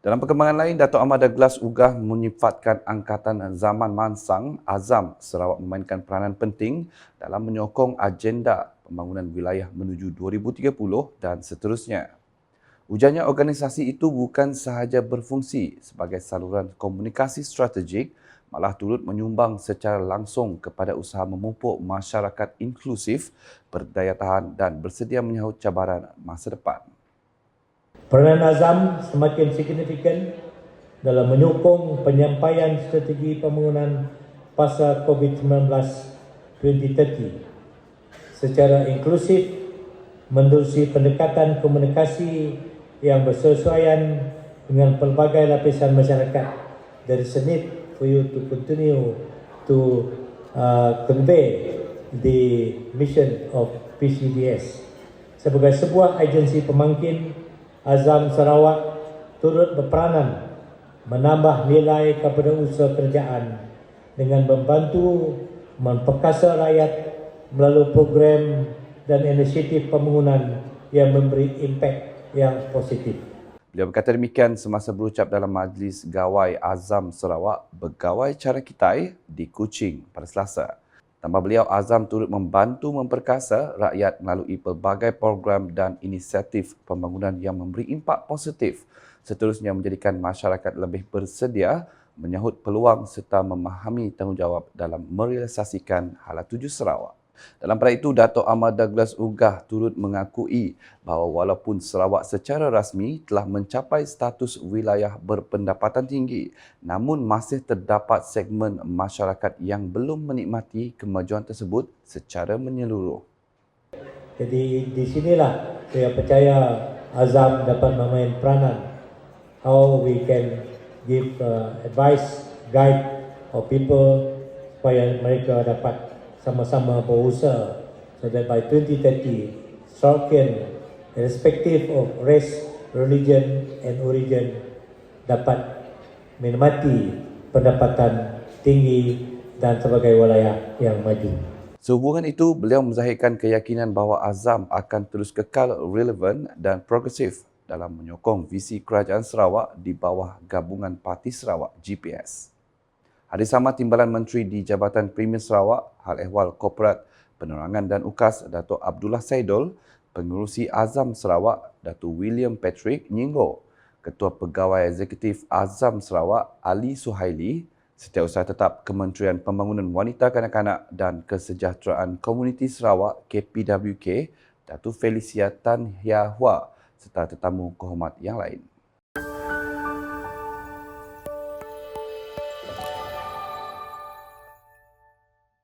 Dalam perkembangan lain, Dato' Ahmad Douglas Ugah menyifatkan Angkatan Zaman Mansang Azam Sarawak memainkan peranan penting dalam menyokong agenda pembangunan wilayah menuju 2030 dan seterusnya. Ujarnya organisasi itu bukan sahaja berfungsi sebagai saluran komunikasi strategik, malah turut menyumbang secara langsung kepada usaha memupuk masyarakat inklusif, berdaya tahan dan bersedia menyahut cabaran masa depan. Peranan Azam semakin signifikan dalam menyokong penyampaian strategi pembangunan pasca COVID-19 2030 secara inklusif menerusi pendekatan komunikasi yang bersesuaian dengan pelbagai lapisan masyarakat dari senit for you to continue to uh, convey the mission of PCDS sebagai sebuah agensi pemangkin Azam Sarawak turut berperanan menambah nilai kepada usaha kerajaan dengan membantu memperkasa rakyat melalui program dan inisiatif pembangunan yang memberi impak yang positif. Beliau berkata demikian semasa berucap dalam Majlis Gawai Azam Sarawak Begawai Cara Kitai di Kuching pada Selasa. Tambah beliau, Azam turut membantu memperkasa rakyat melalui pelbagai program dan inisiatif pembangunan yang memberi impak positif. Seterusnya menjadikan masyarakat lebih bersedia menyahut peluang serta memahami tanggungjawab dalam merealisasikan hala tuju Sarawak. Dalam pada itu, Dato' Ahmad Douglas Ugah turut mengakui bahawa walaupun Sarawak secara rasmi telah mencapai status wilayah berpendapatan tinggi, namun masih terdapat segmen masyarakat yang belum menikmati kemajuan tersebut secara menyeluruh. Jadi di sinilah saya percaya Azam dapat memain peranan how we can give uh, advice, guide of people supaya mereka dapat sama-sama berusaha so that by 2030 Sarakian irrespective of race, religion and origin dapat menikmati pendapatan tinggi dan sebagai wilayah yang maju. Sehubungan itu, beliau menzahirkan keyakinan bahawa Azam akan terus kekal relevan dan progresif dalam menyokong visi Kerajaan Sarawak di bawah Gabungan Parti Sarawak GPS. Hadir sama Timbalan Menteri di Jabatan Premier Sarawak, Hal Ehwal Korporat, Penerangan dan UKAS, Datuk Abdullah Saidol, Pengurusi Azam Sarawak, Datuk William Patrick Nyinggo, Ketua Pegawai Eksekutif Azam Sarawak, Ali Suhaili, Setiausaha Tetap Kementerian Pembangunan Wanita Kanak-Kanak dan Kesejahteraan Komuniti Sarawak, KPWK, Datuk Felicia Tan Hia Hua, serta tetamu kehormat yang lain.